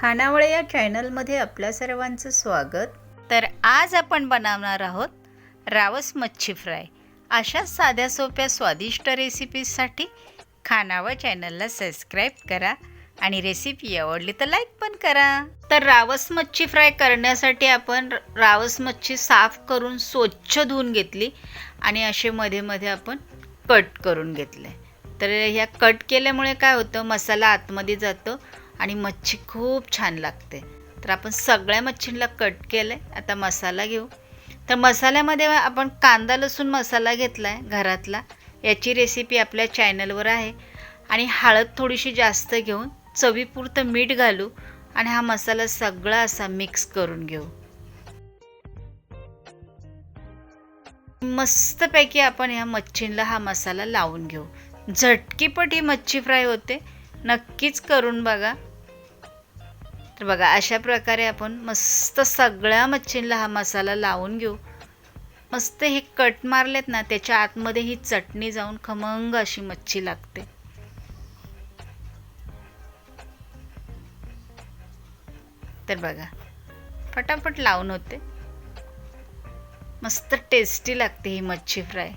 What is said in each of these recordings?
खानावळे या चॅनलमध्ये आपल्या सर्वांचं स्वागत. तर आज आपण बनवणार आहोत रावस मच्छी फ्राय. अशा साध्या सोप्या स्वादिष्ट रेसिपीजसाठी खानावळ चॅनलला सबस्क्राईब करा आणि रेसिपी आवडली तर लाईक पण करा. तर रावस मच्छी फ्राय करण्यासाठी आपण रावस मच्छी साफ करून स्वच्छ धुवून घेतली आणि असे मध्ये मध्ये आपण कट करून घेतले. तर ह्या कट केल्यामुळे काय होतं? मसाला आतमध्ये जातो आणि मच्छी खूप छान लागते. तर आपण सगळ्या मच्छींना कट केलं आहे आता मसाला घेऊ. तर मसाल्यामध्ये आपण कांदा लसूण मसाला घेतला आहे घरातला. याची रेसिपी आपल्या चॅनलवर आहे. आणि हळद थोडीशी जास्त घेऊन चवीपुरतं मीठ घालू आणि हा मसाला सगळा असा मिक्स करून घेऊ. मस्तपैकी आपण ह्या मच्छींला हा मसाला लावून घेऊ. झटकीपट ही मच्छी फ्राय होते. नक्कीच करून बघा. तर बघा अशा प्रकारे आपण मस्त सगळ्या मच्छींला हा मसाला लावून घेऊ. मस्त हे कट मारलेत ना त्याच्या आतमध्ये ही चटणी जाऊन खमंग अशी मच्छी लागते. तर बघा फटाफट लावून होते. मस्त टेस्टी लागते ही मच्छी फ्राय.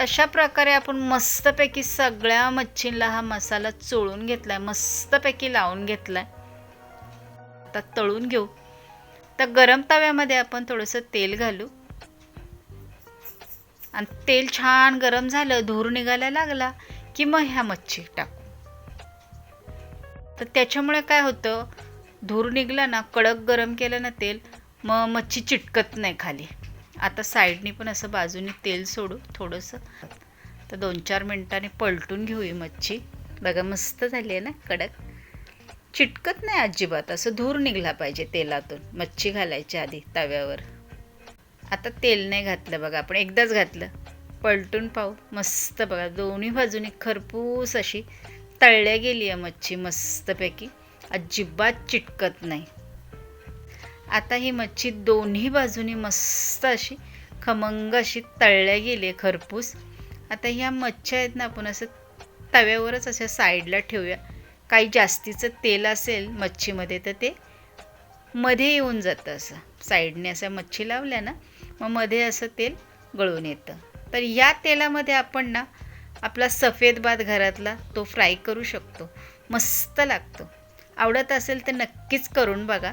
अशा प्रकारे आपण मस्तपैकी सगळ्या मच्छींला हा मसाला चोळून घेतला आहे मस्तपैकी लावून घेतला आहे आता तळून घेऊ. तर गरम तव्यामध्ये आपण थोडंसं तेल घालू. आणि तेल छान गरम झालं धूर निघायला लागला की मग ह्या मच्छी टाकू. तर त्याच्यामुळे काय होतं धूर निघला ना कडक गरम केलं ना तेल मग मच्छी चिटकत नाही खाली. आता साईडनी पण असं बाजूनी तेल सोडू थोडंसं. तर दोन चार मिनटांनी पलटून घेऊ ही मच्छी. बघा मस्त झाली आहे ना कडक. चिटकत नाही अजिबात. असं धूर निघला पाहिजे तेलातून. मच्छी घालायची आधी तव्यावर. आता तेल नाही घातलं बघा. आपण एकदाच घातलं. पलटून पाहू. मस्त बघा. दोन्ही बाजूनी खरपूस अशी तळल्या गेली आहे मच्छी मस्तपैकी. अजिबात चिटकत नाही. आता ही मच्छी दोन्ही बाजूनी मस्त अशी खमंग अशी तळल्या गेली आहे खरपूस. आता ह्या मच्छ्या आहेत ना आपण असं तव्यावरच अशा साईडला ठेवूया. काही जास्तीचं तेल असेल मच्छीमध्ये तर ते मध्ये येऊन जातं असं. साईडने असं मच्छी लावल्या ना मग मध्ये असं तेल गळून येतं. तर या तेलामध्ये आपण ना आपला सफेद भात घरातला तो फ्राय करू शकतो. मस्त लागतो. आवडत असेल तर नक्कीच करून बघा.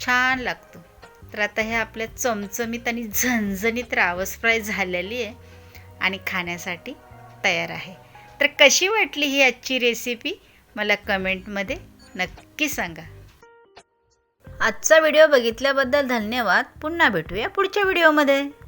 छान लागतो. तर आता हे आपल्या चमचमीत आणि झणझणीत रावस फ्राय झालेली आहे आणि खाण्यासाठी तयार आहे. तर कशी वाटली ही आजची रेसिपी मला कमेंटमध्ये नक्की सांगा. आजचा व्हिडिओ बघितल्याबद्दल धन्यवाद. पुन्हा भेटूया पुढच्या व्हिडिओमध्ये.